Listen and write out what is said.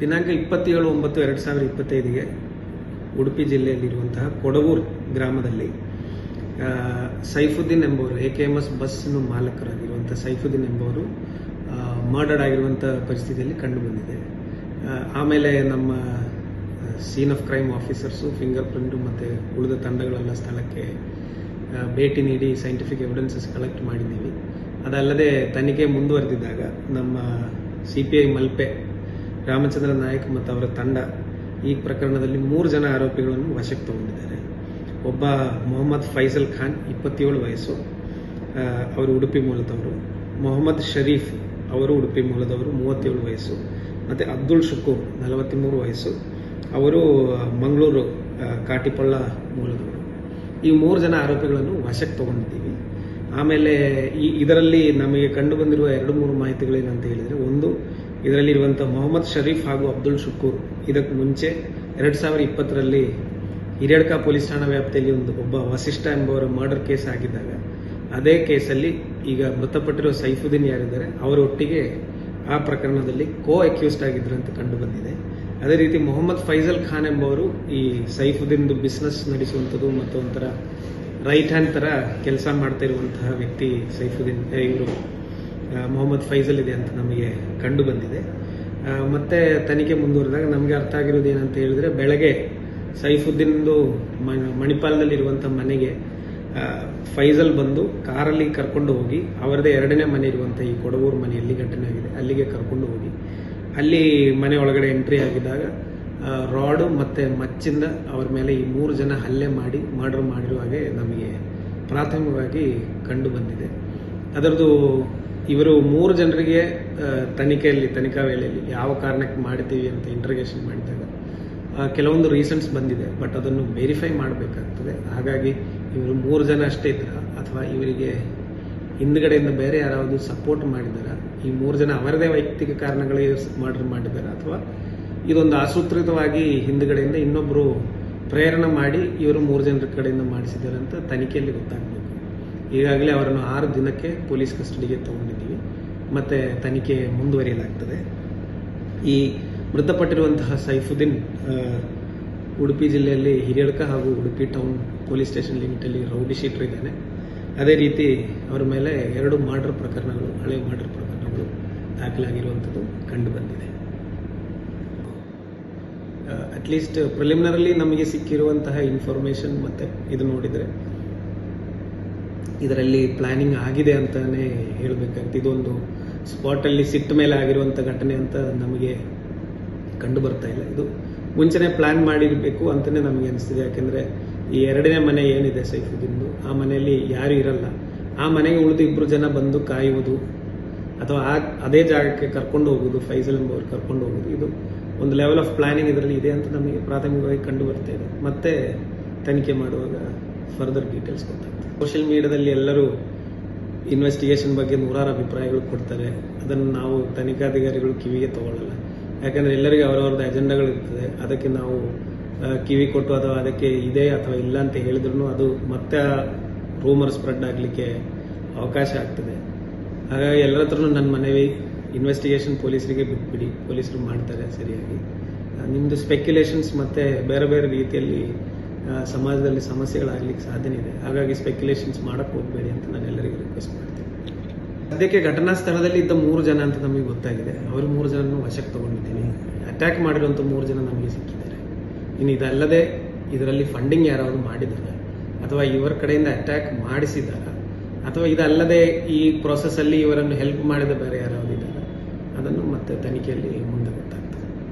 ದಿನಾಂಕ ಇಪ್ಪತ್ತೇಳು ಒಂಬತ್ತು ಎರಡು ಸಾವಿರದ ಇಪ್ಪತ್ತೈದಿಗೆ ಉಡುಪಿ ಜಿಲ್ಲೆಯಲ್ಲಿರುವಂತಹ ಕೊಡಗೂರು ಗ್ರಾಮದಲ್ಲಿ ಸೈಫುದ್ದೀನ್ ಎಂಬುವರು ಎ ಕೆ ಎಂ ಎಸ್ ಬಸ್ನ ಮಾಲಕರಾಗಿರುವಂಥ ಸೈಫುದ್ದೀನ್ ಎಂಬುವರು ಮರ್ಡರ್ಡ್ ಆಗಿರುವಂಥ ಪರಿಸ್ಥಿತಿಯಲ್ಲಿ ಕಂಡುಬಂದಿದೆ ಆಮೇಲೆ ನಮ್ಮ scene of crime officers finger print ಮತ್ತು ಉಳಿದ ತಂಡಗಳೆಲ್ಲ ಸ್ಥಳಕ್ಕೆ ಭೇಟಿ ನೀಡಿ ಸೈಂಟಿಫಿಕ್ ಎವಿಡೆನ್ಸಸ್ ಕಲೆಕ್ಟ್ ಮಾಡಿದ್ದೀವಿ. ಅದಲ್ಲದೆ ತನಿಖೆ ಮುಂದುವರೆದಿದ್ದಾಗ ನಮ್ಮ C P I Malpe Ramachandra Nayak ಮತ್ತು ಅವರ ತಂಡ ಈ ಪ್ರಕರಣದಲ್ಲಿ ಮೂರು ಜನ ಆರೋಪಿಗಳನ್ನು ವಶಕ್ಕೆ ತಗೊಂಡಿದ್ದಾರೆ. ಒಬ್ಬ ಮೊಹಮ್ಮದ್ ಫೈಸಲ್ ಖಾನ್, ಇಪ್ಪತ್ತೇಳು ವಯಸ್ಸು. ಅವರು ಉಡುಪಿ ಮೂಲದವರು. ಮೊಹಮ್ಮದ್ ಶರೀಫ್ ಅವರು ಉಡುಪಿ ಮೂಲದವರು, ಮೂವತ್ತೇಳು ವಯಸ್ಸು. ಮತ್ತು ಅಬ್ದುಲ್ ಶುಕೂರ್, ನಲವತ್ತ್ಮೂರು ವಯಸ್ಸು. ಅವರು ಮಂಗಳೂರು ಕಾಟಿಪಳ್ಳ ಮೂಲದವರು. ಈ ಮೂರು ಜನ ಆರೋಪಿಗಳನ್ನು ವಶಕ್ಕೆ ತಗೊಂಡಿದ್ದೀವಿ. ಆಮೇಲೆ ಈ, ಇದರಲ್ಲಿ ನಮಗೆ ಕಂಡು ಬಂದಿರುವ ಎರಡು, ಮೂರು ಮಾಹಿತಿಗಳೇನಂತ ಹೇಳಿದರೆ, ಒಂದು ಇದರಲ್ಲಿರುವಂಥ ಮೊಹಮ್ಮದ್ ಶರೀಫ್ ಹಾಗೂ ಅಬ್ದುಲ್ ಶುಕೂರ್. ಇದಕ್ಕೆ ಮುಂಚೆ ಎರಡು ಸಾವಿರ ಇಪ್ಪತ್ತರಲ್ಲಿ ಹಿರಿಯಡ್ಕ ಪೊಲೀಸ್ ಠಾಣಾ ವ್ಯಾಪ್ತಿಯಲ್ಲಿ ಒಂದು ಒಬ್ಬ ವಸಿಷ್ಠ ಎಂಬವರ ಮರ್ಡರ್ ಕೇಸ್ ಆಗಿದ್ದಾಗ ಅದೇ ಕೇಸಲ್ಲಿ ಈಗ ಮೃತಪಟ್ಟಿರೋ ಸೈಫುದ್ದೀನ್ ಯಾರಿದ್ದಾರೆ ಅವರೊಟ್ಟಿಗೆ ಆ ಪ್ರಕರಣದಲ್ಲಿ ಕೋ ಅಕ್ಯೂಸ್ಡ್ ಆಗಿದ್ದರು ಅಂತ ಕಂಡು ಬಂದಿದೆ ಅದೇ ರೀತಿ ಮೊಹಮ್ಮದ್ ಫೈಜಲ್ ಖಾನ್ ಎಂಬವರು ಈ ಸೈಫುದ್ದೀನ್ದು ಬಿಸ್ನೆಸ್ ನಡೆಸುವಂಥದ್ದು ಮತ್ತು ಒಂಥರ ರೈಟ್ ಹ್ಯಾಂಡ್ ಥರ ಕೆಲಸ ಮಾಡ್ತಾ ಇರುವಂತಹ ವ್ಯಕ್ತಿ ಸೈಫುದ್ದೀನ್ ಇವರು. ಮೊಹಮ್ಮದ್ ಫೈಜಲ್ ಇದೆ ಅಂತ ನಮಗೆ ಕಂಡು ಬಂದಿದೆ. ಮತ್ತೆ ತನಿಖೆ ಮುಂದುವರೆದಾಗ ನಮಗೆ ಅರ್ಥ ಆಗಿರೋದು ಏನಂತ ಹೇಳಿದ್ರೆ ಬೆಳಗ್ಗೆ ಸೈಫುದ್ದೀನ್ದು ಮಣಿಪಾಲದಲ್ಲಿರುವಂಥ ಮನೆಗೆ ಫೈಜಲ್ ಬಂದು ಕಾರಲ್ಲಿ ಕರ್ಕೊಂಡು ಹೋಗಿ, ಅವರದೇ ಎರಡನೇ ಮನೆ ಇರುವಂಥ ಈ ಕೊಡಗೂರು ಮನೆಯಲ್ಲಿ ಘಟನೆ ಆಗಿದೆ, ಅಲ್ಲಿಗೆ ಕರ್ಕೊಂಡು ಹೋಗಿ, ಅಲ್ಲಿ ಮನೆ ಒಳಗಡೆ ಎಂಟ್ರಿ ಆಗಿದ್ದಾಗ ರಾಡು ಮತ್ತು ಮಚ್ಚಿಂದ ಅವರ ಮೇಲೆ ಈ ಮೂರು ಜನ ಹಲ್ಲೆ ಮಾಡಿ, ಮರ್ಡರ್ ಮಾಡಿರುವ ಹಾಗೆ ನಮಗೆ ಪ್ರಾಥಮಿಕವಾಗಿ ಕಂಡು ಬಂದಿದೆ. ಅದರದ್ದು ಇವರು ಮೂರು ಜನರಿಗೆ ತನಿಖೆಯಲ್ಲಿ ತನಿಖಾ ವೇಳೆಯಲ್ಲಿ ಯಾವ ಕಾರಣಕ್ಕೆ ಮಾಡ್ತೀವಿ ಅಂತ ಇಂಟ್ರಗೇಷನ್ ಮಾಡಿದಾಗ ಆ, ಕೆಲವೊಂದು ರೀಸನ್ಸ್ ಬಂದಿದೆ ಬಟ್ ಅದನ್ನು ವೆರಿಫೈ ಮಾಡಬೇಕಾಗ್ತದೆ. ಹಾಗಾಗಿ ಇವರು ಮೂರು ಜನ ಅಷ್ಟೇ ಇದ್ದರ ಅಥವಾ ಇವರಿಗೆ ಹಿಂದ್ಗಡೆಯಿಂದ ಬೇರೆ ಯಾರಾದರೂ ಸಪೋರ್ಟ್ ಮಾಡಿದಾರ ಈ ಮೂರು ಜನ ಅವರದೇ ವೈಯಕ್ತಿಕ ಕಾರಣಗಳಿಗೆ ಮರ್ಡರ್ ಮಾಡಿದ್ದಾರೆ ಅಥವಾ ಇದೊಂದು ಆಸೂತ್ರಿತವಾಗಿ ಹಿಂದ್ಗಡೆಯಿಂದ ಇನ್ನೊಬ್ಬರು ಪ್ರೇರಣೆ ಮಾಡಿ ಇವರು ಮೂರು ಜನರ ಕಡೆಯಿಂದ ಮಾಡಿಸಿದ್ದಾರೆ ಅಂತ ತನಿಖೆಯಲ್ಲಿ ಗೊತ್ತಾಗಬೇಕು ಈಗಾಗಲೇ ಅವರನ್ನು ಆರು ದಿನಕ್ಕೆ ಪೊಲೀಸ್ ಕಸ್ಟಡಿಗೆ ತಗೊಂಡಿದ್ದೀವಿ. ಮತ್ತೆ ತನಿಖೆ ಮುಂದುವರಿಯಲಾಗ್ತದೆ. ಈ ಮೃತಪಟ್ಟಿರುವಂತಹ ಸೈಫುದ್ದೀನ್ ಉಡುಪಿ ಜಿಲ್ಲೆಯಲ್ಲಿ ಹಿರಿಯಡ್ಕ ಹಾಗೂ ಉಡುಪಿ ಟೌನ್ ಪೊಲೀಸ್ ಸ್ಟೇಷನ್ ಲಿಮಿಟಲ್ಲಿ ರೌಡಿ ಶೀಟರ್ ಇದ್ದಾನೆ. ಅದೇ ರೀತಿ ಅವರ ಮೇಲೆ ಎರಡು ಮರ್ಡರ್ ಪ್ರಕರಣಗಳು, ಹಳೆ ಮರ್ಡರ್ ಪ್ರಕರಣಗಳು ದಾಖಲಾಗಿರುವಂಥದ್ದು ಕಂಡು ಬಂದಿದೆ ಅಟ್ಲೀಸ್ಟ್ ಪ್ರಿಲಿಮಿನರಲ್ಲಿ ನಮಗೆ ಸಿಕ್ಕಿರುವಂತಹ ಇನ್ಫಾರ್ಮೇಷನ್ ಮತ್ತು ಇದು ನೋಡಿದರೆ ಇದರಲ್ಲಿ ಪ್ಲಾನಿಂಗ್ ಆಗಿದೆ ಅಂತಾನೆ ಹೇಳಬೇಕಂತ, ಇದೊಂದು ಸ್ಪಾಟಲ್ಲಿ ಸಿಟ್ಟ ಮೇಲೆ ಆಗಿರುವಂಥ ಘಟನೆ ಅಂತ ನಮಗೆ ಕಂಡು ಬರ್ತಾ ಇಲ್ಲ. ಇದು ಮುಂಚೆನೇ ಪ್ಲಾನ್ ಮಾಡಿರಬೇಕು ಅಂತಲೇ ನಮಗೆ ಅನಿಸ್ತಿದೆ. ಯಾಕೆಂದರೆ ಈ ಎರಡನೇ ಮನೆ ಏನಿದೆ ಸೈಫುದ್ದೀನ್ದು ಆ ಮನೆಯಲ್ಲಿ ಯಾರು ಇರಲ್ಲ. ಆ ಮನೆಗೆ ಉಳಿದು ಇಬ್ಬರು ಜನ ಬಂದು ಕಾಯುವುದು, ಅಥವಾ ಆ, ಅದೇ ಜಾಗಕ್ಕೆ ಕರ್ಕೊಂಡು ಹೋಗೋದು ಫೈಸಲ್ ಎಂಬವ್ರು ಕರ್ಕೊಂಡು ಹೋಗೋದು ಇದು ಒಂದು ಲೆವೆಲ್ ಆಫ್ ಪ್ಲಾನಿಂಗ್ ಇದರಲ್ಲಿ ಇದೆ ಅಂತ ನಮಗೆ ಪ್ರಾಥಮಿಕವಾಗಿ ಕಂಡು ಬರ್ತಾ ಇದೆ. ಮತ್ತೆ ತನಿಖೆ ಮಾಡುವಾಗ ಫರ್ದರ್ ಡೀಟೇಲ್ಸ್ ಗೊತ್ತಾಗ್ತದೆ ಸೋಷಿಯಲ್ ಮೀಡಿಯಾದಲ್ಲಿ ಎಲ್ಲರೂ ಇನ್ವೆಸ್ಟಿಗೇಷನ್ ಬಗ್ಗೆ ನೂರಾರು ಅಭಿಪ್ರಾಯಗಳು ಕೊಡ್ತಾರೆ. ಅದನ್ನು ನಾವು ತನಿಖಾಧಿಕಾರಿಗಳು ಕಿವಿಗೆ ತಗೊಳ್ಳಲ್ಲ ಯಾಕಂದ್ರೆ ಎಲ್ಲರಿಗೂ ಅವರವ್ರದ್ದು ಅಜೆಂಡಾಗಳು ಇರ್ತದೆ. ಅದಕ್ಕೆ ನಾವು ಕಿವಿ ಕೊಟ್ಟು ಅಥವಾ ಅದಕ್ಕೆ ಇದೆ ಅಥವಾ ಇಲ್ಲ ಅಂತ ಹೇಳಿದ್ರು ಅದು ಮತ್ತೆ ರೂಮರ್ ಸ್ಪ್ರೆಡ್ ಆಗಲಿಕ್ಕೆ ಅವಕಾಶ ಆಗ್ತದೆ. ಹಾಗಾಗಿ ಎಲ್ಲರ ಹತ್ರನೂ ನನ್ನ ಮನವಿ ಇನ್ವೆಸ್ಟಿಗೇಷನ್ ಪೊಲೀಸರಿಗೆ ಬಿಟ್ಬಿಡಿ. ಪೊಲೀಸರು ಮಾಡ್ತಾರೆ ಸರಿಯಾಗಿ. ನಿಮ್ಮದು ಸ್ಪೆಕ್ಯುಲೇಷನ್ಸ್ ಮತ್ತೆ ಬೇರೆ ಬೇರೆ ರೀತಿಯಲ್ಲಿ ಸಮಾಜದಲ್ಲಿ ಸಮಸ್ಯೆಗಳಾಗ್ಲಿಕ್ಕೆ ಸಾಧ್ಯನೇ ಇದೆ. ಹಾಗಾಗಿ ಸ್ಪೆಕ್ಯುಲೇಷನ್ಸ್ ಮಾಡಕ್ ಹೋಗ್ಬೇಡಿ ಅಂತ ನಾನು ಎಲ್ಲರಿಗೂ ರಿಕ್ವೆಸ್ಟ್ ಮಾಡ್ತೀನಿ. ಸದ್ಯಕ್ಕೆ ಘಟನಾ ಸ್ಥಳದಲ್ಲಿ ಇದ್ದ ಮೂರು ಜನ ಅಂತ ನಮಗೆ ಗೊತ್ತಾಗಿದೆ. ಅವರು ಮೂರು ಜನನೂ ವಶಕ್ಕೆ ತಗೊಂಡಿದ್ದೀನಿ. ಅಟ್ಯಾಕ್ ಮಾಡಿರುವಂಥ ಮೂರು ಜನ ನಮಗೆ ಸಿಕ್ಕಿದ್ದಾರೆ. ಇನ್ನು ಇದಲ್ಲದೆ ಇದರಲ್ಲಿ ಫಂಡಿಂಗ್ ಯಾರಾದರೂ ಮಾಡಿದ್ದಾರೆ? ಅಥವಾ ಇವರ ಕಡೆಯಿಂದ ಅಟ್ಯಾಕ್ ಮಾಡಿಸಿದಾಗ ಅಥವಾ ಇದಲ್ಲದೆ ಈ ಪ್ರೊಸೆಸ್ ಅಲ್ಲಿ ಇವರನ್ನು ಹೆಲ್ಪ್ ಮಾಡಿದ ಬೇರೆ ಯಾರಾದರೂ ಇದ್ದಾರೆ? ಅದನ್ನು ಮತ್ತೆ ತನಿಖೆಯಲ್ಲಿ ಮುಂದೆ ಗೊತ್ತಾಗ್ತದೆ.